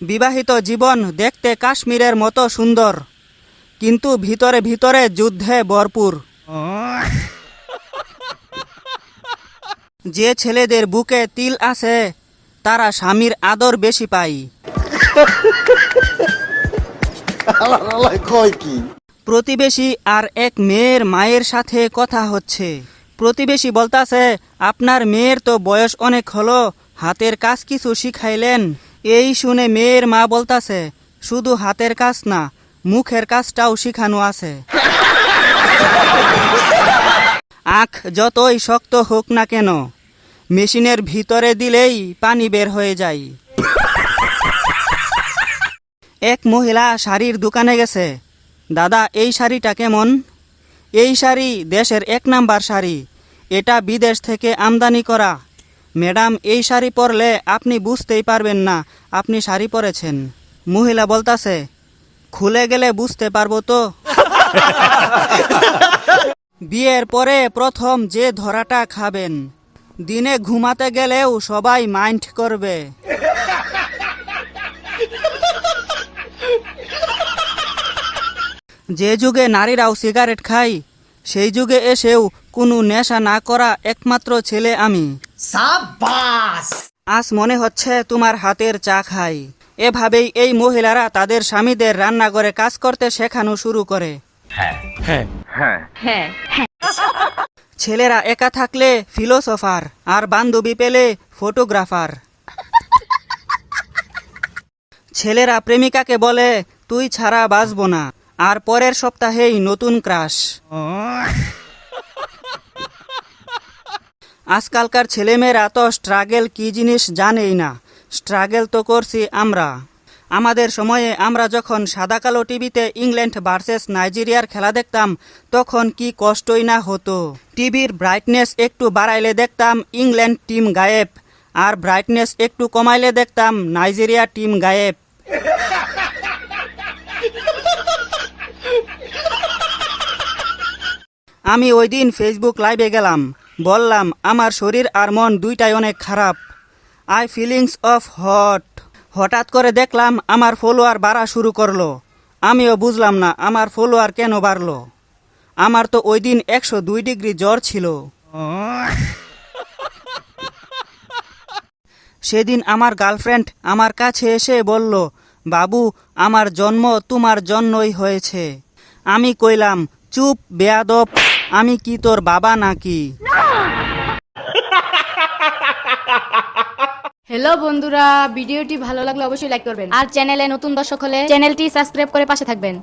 বিবাহিত জীবন দেখতে কাশ্মীরের মতো সুন্দর। কিন্তু ভিতরে ভিতরে যুদ্ধে ভরপুর। যে ছেলেদের বুকে তিল আছে, তারা স্বামীর আদর বেশি কি প্রতিবেশী আর এক মেয়ের মায়ের সাথে কথা হচ্ছে। প্রতিবেশী বলতাছে, আপনার মেয়ের তো বয়স অনেক হলো, হাতের কাজ কিছু শিখাইলেন। এই শুনে মেয়ের মা বলতাছে, শুধু হাতের কাজ না, মুখের কাজটাও শিখানো আছে। আখ যতই শক্ত হোক না কেন, মেশিনের ভিতরে দিলেই পানি বের হয়ে যায়। এক মহিলা শাড়ির দোকানে গেছে, দাদা, এই শাড়িটা কেমন? এই শাড়ি দেশের এক নাম্বার শাড়ি। এটা বিদেশ থেকে আমদানি করা। ম্যাডাম, এই শাড়ি পরলে আপনি বুঝতেই পারবেন না, আপনি শাড়ি পরেছেন। মহিলা বলতাছে, খুলে গেলে বুঝতে পারব তো? বিয়ের পরে প্রথম যে ধরাটা খাবেন, দিনে ঘুমাতে গেলেও সবাই মাইন্ড করবে। যে যুগে নারীরাও সিগারেট খায়, সেই যুগে এসেও কোনো নেশা না করা একমাত্র ছেলে আমি। আজ মনে হচ্ছে তোমার হাতের চা খাই। এভাবেই এই মহিলারা তাদের স্বামীদের রান্নাঘরে কাজ করতে শেখানো শুরু করে। হ্যাঁ। ছেলেরা একা থাকলে ফিলোসফার আর বান্ধবী পেলে ফটোগ্রাফার। ছেলেরা প্রেমিকাকে বলে তুই ছাড়া বাঁচব না। আর পরের সপ্তাহেই নতুন ক্রাশ। আজকালকার ছেলেমেয়েরা তো স্ট্রাগেল কি জিনিস জানেই না। স্ট্রাগেল তো করছি আমরা। আমাদের সময়ে আমরা যখন সাদা কালো টিভিতে ইংল্যান্ড ভার্সেস নাইজেরিয়ার খেলা দেখতাম, তখন কি কষ্টই না হতো। টিভির ব্রাইটনেস একটু বাড়াইলে দেখতাম ইংল্যান্ড টিম গায়েব, আর ব্রাইটনেস একটু কমাইলে দেখতাম নাইজেরিয়া টিম গায়েব। আমি ওই দিন ফেসবুক লাইভে গেলাম। বললাম, আমার শরীর আর মন দুইটাই অনেক খারাপ। আই ফিলিংস অফ হট হঠাৎ করে দেখলাম, আমার ফলোয়ার বাড়া শুরু করল। আমিও বুঝলাম না, আমার ফলোয়ার কেন বাড়লো? আমার তো ওই দিন একশো দুই ডিগ্রি জ্বর ছিল। সেদিন আমার গার্লফ্রেন্ড আমার কাছে এসে বলল, বাবু, আমার জন্ম তোমার জন্যই হয়েছে। আমি কইলাম, চুপ, বেয়াদব, আমি কি তোর বাবা নাকি? হ্যালো বন্ধুরা, ভিডিওটি ভালো লাগলে অবশ্যই লাইক করবেন। আর চ্যানেলে নতুন দর্শক হলে চ্যানেলটি সাবস্ক্রাইব করে পাশে থাকবেন।